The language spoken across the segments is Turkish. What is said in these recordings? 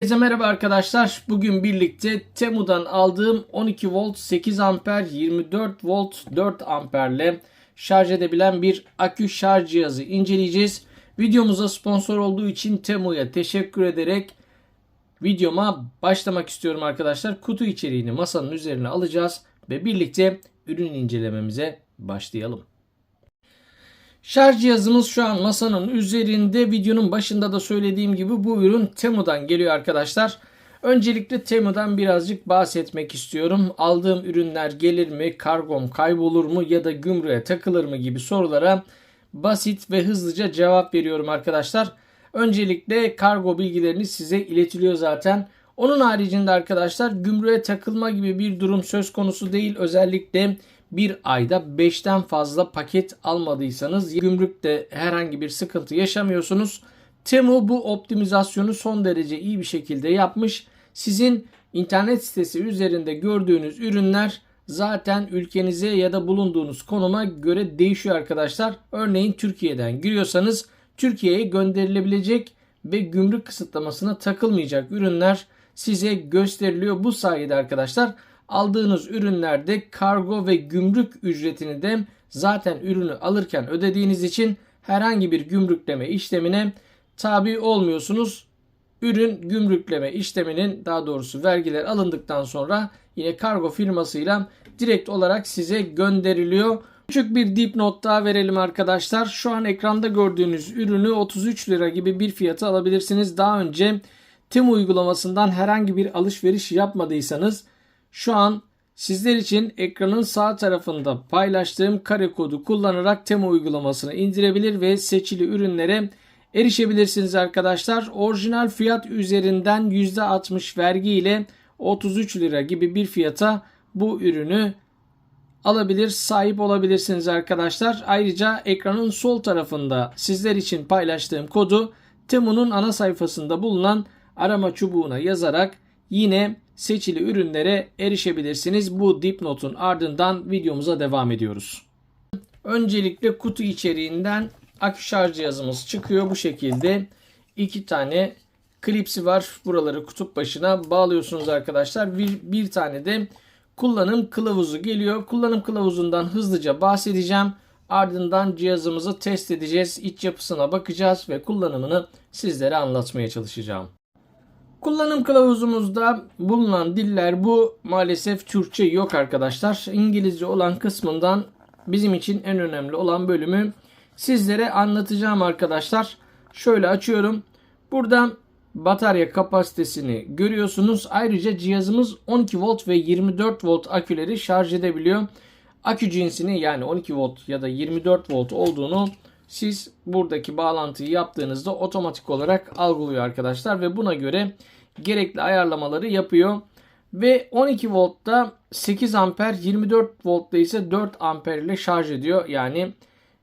Herkese merhaba arkadaşlar. Bugün birlikte Temu'dan aldığım 12 volt 8 amper 24 volt 4 amperle şarj edebilen bir akü şarj cihazı inceleyeceğiz. Videomuza sponsor olduğu için Temu'ya teşekkür ederek videoma başlamak istiyorum arkadaşlar. Kutu içeriğini masanın üzerine alacağız ve birlikte ürün incelememize başlayalım. Şarj cihazımız şu an masanın üzerinde. Videonun başında da söylediğim gibi bu ürün Temu'dan geliyor arkadaşlar. Öncelikle Temu'dan birazcık bahsetmek istiyorum. Aldığım ürünler gelir mi, kargom kaybolur mu ya da gümrüğe takılır mı gibi sorulara basit ve hızlıca cevap veriyorum arkadaşlar. Öncelikle kargo bilgilerini size iletiliyor zaten. Onun haricinde arkadaşlar gümrüğe takılma gibi bir durum söz konusu değil. Özellikle bir ayda 5'ten fazla paket almadıysanız gümrükte herhangi bir sıkıntı yaşamıyorsunuz. Temu bu optimizasyonu son derece iyi bir şekilde yapmış. Sizin internet sitesi üzerinde gördüğünüz ürünler zaten ülkenize ya da bulunduğunuz konuma göre değişiyor arkadaşlar. Örneğin Türkiye'den giriyorsanız Türkiye'ye gönderilebilecek ve gümrük kısıtlamasına takılmayacak ürünler size gösteriliyor. Bu sayede arkadaşlar aldığınız ürünlerde kargo ve gümrük ücretini de zaten ürünü alırken ödediğiniz için herhangi bir gümrükleme işlemine tabi olmuyorsunuz. Ürün gümrükleme işleminin daha doğrusu vergiler alındıktan sonra yine kargo firmasıyla direkt olarak size gönderiliyor. Küçük bir dipnot daha verelim arkadaşlar. Şu an ekranda gördüğünüz ürünü 33 lira gibi bir fiyata alabilirsiniz. Daha önce Tim uygulamasından herhangi bir alışveriş yapmadıysanız şu an sizler için ekranın sağ tarafında paylaştığım kare kodu kullanarak Temu uygulamasını indirebilir ve seçili ürünlere erişebilirsiniz arkadaşlar. Orijinal fiyat üzerinden %60 vergi ile 33 lira gibi bir fiyata bu ürünü alabilir, sahip olabilirsiniz arkadaşlar. Ayrıca ekranın sol tarafında sizler için paylaştığım kodu Temu'nun ana sayfasında bulunan arama çubuğuna yazarak yine seçili ürünlere erişebilirsiniz. Bu dipnotun ardından videomuza devam ediyoruz. Öncelikle kutu içeriğinden akü şarj cihazımız çıkıyor. Bu şekilde iki tane klipsi var. Buraları kutup başına bağlıyorsunuz arkadaşlar. Bir, bir tane de kullanım kılavuzu geliyor. Kullanım kılavuzundan hızlıca bahsedeceğim. Ardından cihazımızı test edeceğiz. İç yapısına bakacağız ve kullanımını sizlere anlatmaya çalışacağım. Kullanım kılavuzumuzda bulunan diller bu. Maalesef Türkçe yok arkadaşlar. İngilizce olan kısmından bizim için en önemli olan bölümü sizlere anlatacağım arkadaşlar. Şöyle açıyorum. Buradan batarya kapasitesini görüyorsunuz. Ayrıca cihazımız 12 volt ve 24 volt aküleri şarj edebiliyor. Akü cinsini yani 12 volt ya da 24 volt olduğunu siz buradaki bağlantıyı yaptığınızda otomatik olarak algılıyor arkadaşlar ve buna göre gerekli ayarlamaları yapıyor. Ve 12 voltta 8 amper 24 voltta ise 4 amper ile şarj ediyor. Yani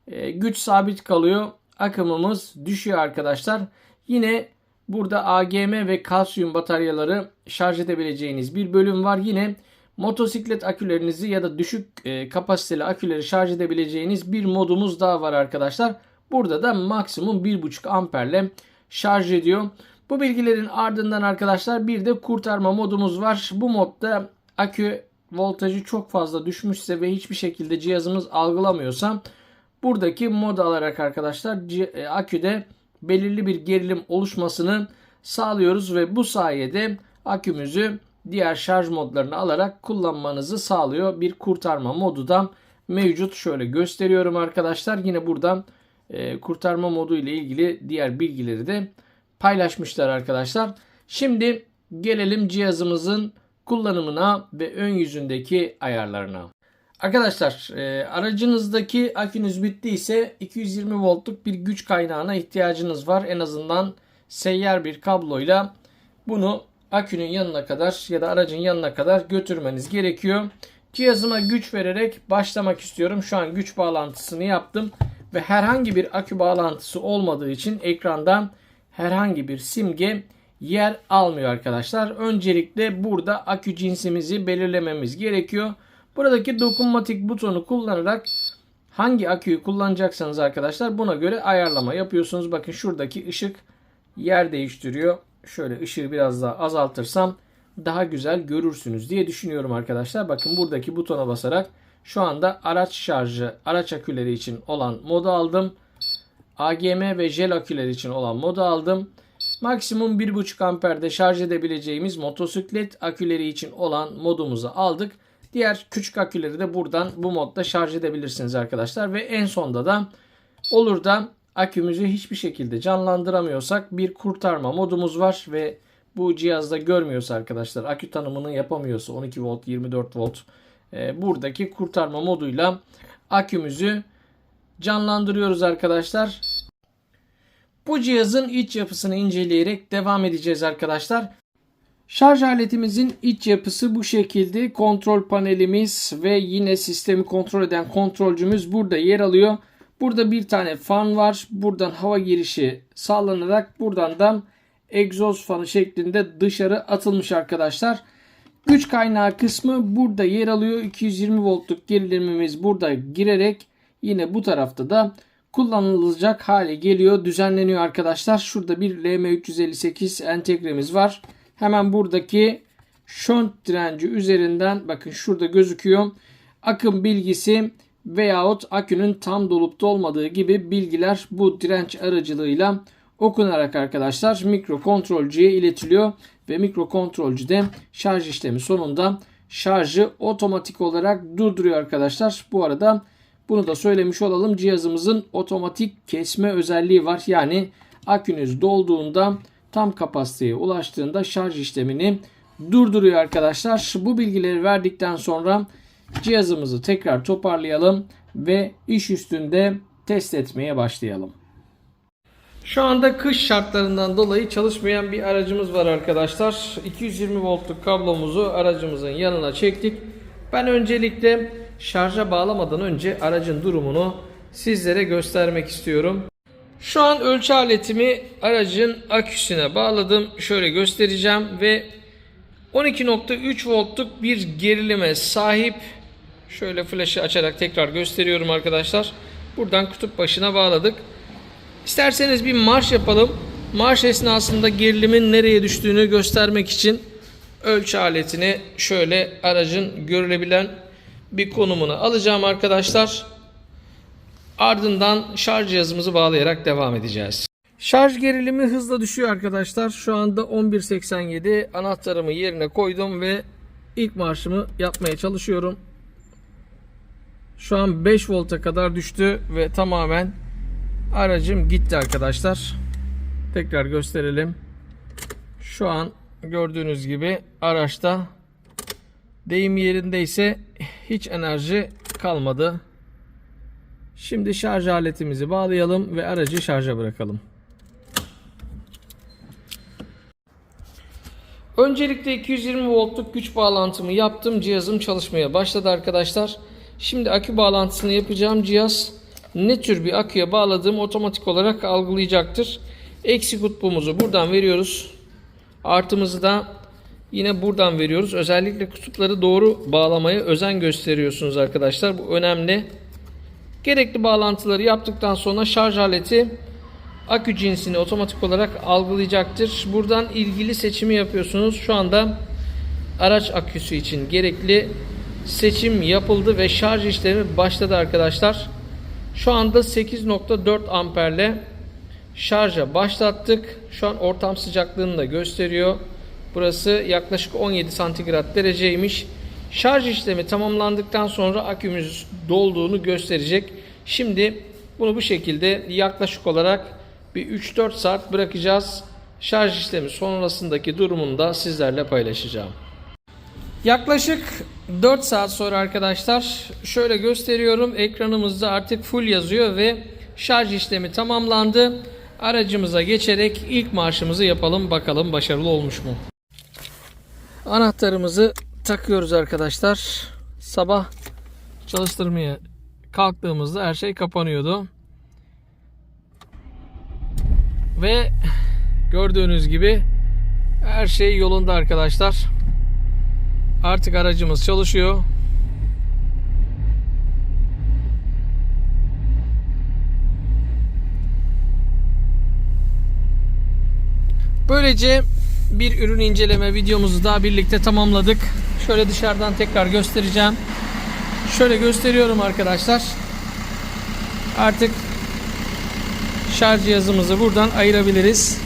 e, güç sabit kalıyor. Akımımız düşüyor arkadaşlar. Yine burada AGM ve kalsiyum bataryaları şarj edebileceğiniz bir bölüm var. Yine motosiklet akülerinizi ya da düşük e, kapasiteli aküleri şarj edebileceğiniz bir modumuz daha var arkadaşlar. Burada da maksimum 1.5 amperle şarj ediyor. Bu bilgilerin ardından arkadaşlar bir de kurtarma modumuz var. Bu modda akü voltajı çok fazla düşmüşse ve hiçbir şekilde cihazımız algılamıyorsa buradaki mod alarak arkadaşlar e, aküde belirli bir gerilim oluşmasını sağlıyoruz ve bu sayede akümüzü diğer şarj modlarını alarak kullanmanızı sağlıyor. Bir kurtarma modu da mevcut. Şöyle gösteriyorum arkadaşlar. Yine buradan e, kurtarma modu ile ilgili diğer bilgileri de paylaşmışlar arkadaşlar. Şimdi gelelim cihazımızın kullanımına ve ön yüzündeki ayarlarına. Arkadaşlar e, aracınızdaki akünüz bittiyse 220 voltluk bir güç kaynağına ihtiyacınız var. En azından seyyar bir kabloyla bunu akünün yanına kadar ya da aracın yanına kadar götürmeniz gerekiyor. Cihazıma güç vererek başlamak istiyorum. Şu an güç bağlantısını yaptım ve herhangi bir akü bağlantısı olmadığı için ekranda herhangi bir simge yer almıyor arkadaşlar. Öncelikle burada akü cinsimizi belirlememiz gerekiyor. Buradaki dokunmatik butonu kullanarak hangi aküyü kullanacaksanız arkadaşlar buna göre ayarlama yapıyorsunuz. Bakın şuradaki ışık yer değiştiriyor. Şöyle ışığı biraz daha azaltırsam daha güzel görürsünüz diye düşünüyorum arkadaşlar. Bakın buradaki butona basarak şu anda araç şarjı, araç aküleri için olan modu aldım. AGM ve jel aküleri için olan modu aldım. Maksimum 1.5 amperde şarj edebileceğimiz motosiklet aküleri için olan modumuzu aldık. Diğer küçük aküleri de buradan bu modda şarj edebilirsiniz arkadaşlar. Ve en sonda da olur da akümüzü hiçbir şekilde canlandıramıyorsak bir kurtarma modumuz var ve bu cihazda görmüyorsa arkadaşlar akü tanımını yapamıyorsa 12 volt 24 volt e, buradaki kurtarma moduyla akümüzü canlandırıyoruz arkadaşlar. Bu cihazın iç yapısını inceleyerek devam edeceğiz arkadaşlar. Şarj aletimizin iç yapısı bu şekilde. Kontrol panelimiz ve yine sistemi kontrol eden kontrolcümüz burada yer alıyor. Burada bir tane fan var. Buradan hava girişi sağlanarak buradan da egzoz fanı şeklinde dışarı atılmış arkadaşlar. Güç kaynağı kısmı burada yer alıyor. 220 voltluk gerilimimiz burada girerek yine bu tarafta da kullanılacak hale geliyor. Düzenleniyor arkadaşlar. Şurada bir LM358 entegremiz var. Hemen buradaki şont direnci üzerinden bakın şurada gözüküyor. Akım bilgisi veyahut akünün tam dolup dolmadığı gibi bilgiler bu direnç aracılığıyla okunarak arkadaşlar mikrokontrolcüye iletiliyor ve mikrokontrolcü de şarj işlemi sonunda şarjı otomatik olarak durduruyor arkadaşlar. Bu arada bunu da söylemiş olalım. Cihazımızın otomatik kesme özelliği var. Yani akünüz dolduğunda tam kapasiteye ulaştığında şarj işlemini durduruyor arkadaşlar. Bu bilgileri verdikten sonra cihazımızı tekrar toparlayalım ve iş üstünde test etmeye başlayalım. Şu anda kış şartlarından dolayı çalışmayan bir aracımız var arkadaşlar. 220 voltluk kablomuzu aracımızın yanına çektik. Ben öncelikle şarja bağlamadan önce aracın durumunu sizlere göstermek istiyorum. Şu an ölçü aletimi aracın aküsüne bağladım. Şöyle göstereceğim ve 12.3 voltluk bir gerilime sahip. Şöyle flaşı açarak tekrar gösteriyorum arkadaşlar. Buradan kutup başına bağladık. İsterseniz bir marş yapalım. Marş esnasında gerilimin nereye düştüğünü göstermek için ölçü aletini şöyle aracın görülebilen bir konumunu alacağım arkadaşlar. Ardından şarj cihazımızı bağlayarak devam edeceğiz. Şarj gerilimi hızla düşüyor arkadaşlar. Şu anda 11.87 anahtarımı yerine koydum ve ilk marşımı yapmaya çalışıyorum. Şu an 5 volta kadar düştü ve tamamen aracım gitti arkadaşlar. Tekrar gösterelim. Şu an gördüğünüz gibi araçta deyim yerindeyse hiç enerji kalmadı. Şimdi şarj aletimizi bağlayalım ve aracı şarja bırakalım. Öncelikle 220 voltluk güç bağlantımı yaptım. Cihazım çalışmaya başladı arkadaşlar. Şimdi akü bağlantısını yapacağım. Cihaz ne tür bir aküye bağladığımı otomatik olarak algılayacaktır. Eksi kutbumuzu buradan veriyoruz. Artımızı da yine buradan veriyoruz. Özellikle kutupları doğru bağlamaya özen gösteriyorsunuz arkadaşlar. Bu önemli. Gerekli bağlantıları yaptıktan sonra şarj aleti akü cinsini otomatik olarak algılayacaktır. Buradan ilgili seçimi yapıyorsunuz. Şu anda araç aküsü için gerekli seçim yapıldı ve şarj işlemi başladı arkadaşlar. Şu anda 8.4 amperle şarja başlattık. Şu an ortam sıcaklığını da gösteriyor. Burası yaklaşık 17 santigrat dereceymiş. Şarj işlemi tamamlandıktan sonra akümüz dolduğunu gösterecek. Şimdi bunu bu şekilde yaklaşık olarak bir 3-4 saat bırakacağız. Şarj işlemi sonrasındaki durumunu da sizlerle paylaşacağım. Yaklaşık 4 saat sonra arkadaşlar şöyle gösteriyorum. Ekranımızda artık full yazıyor ve şarj işlemi tamamlandı. Aracımıza geçerek ilk marşımızı yapalım. Bakalım başarılı olmuş mu? Anahtarımızı takıyoruz arkadaşlar. Sabah çalıştırmaya kalktığımızda her şey kapanıyordu. Ve gördüğünüz gibi her şey yolunda arkadaşlar. Artık aracımız çalışıyor. Böylece bir ürün inceleme videomuzu daha birlikte tamamladık. Şöyle dışarıdan tekrar göstereceğim. Şöyle gösteriyorum arkadaşlar. Artık şarj cihazımızı buradan ayırabiliriz.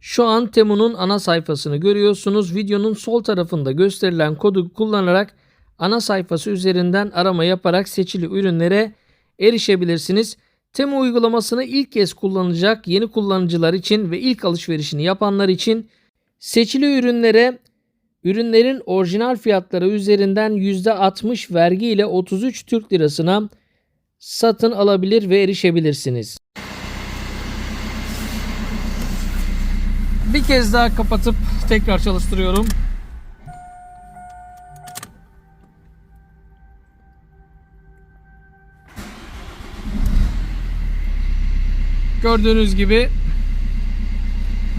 Şu an Temu'nun ana sayfasını görüyorsunuz. Videonun sol tarafında gösterilen kodu kullanarak ana sayfası üzerinden arama yaparak seçili ürünlere erişebilirsiniz. Temu uygulamasını ilk kez kullanacak yeni kullanıcılar için ve ilk alışverişini yapanlar için seçili ürünlere ürünlerin orijinal fiyatları üzerinden %60 vergi ile 33 Türk Lirasına satın alabilir ve erişebilirsiniz. Bir kez daha kapatıp tekrar çalıştırıyorum. Gördüğünüz gibi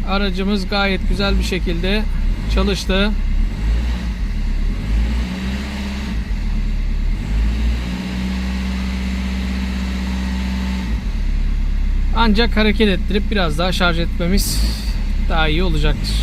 aracımız gayet güzel bir şekilde çalıştı. Ancak hareket ettirip biraz daha şarj etmemiz daha iyi olacaktır.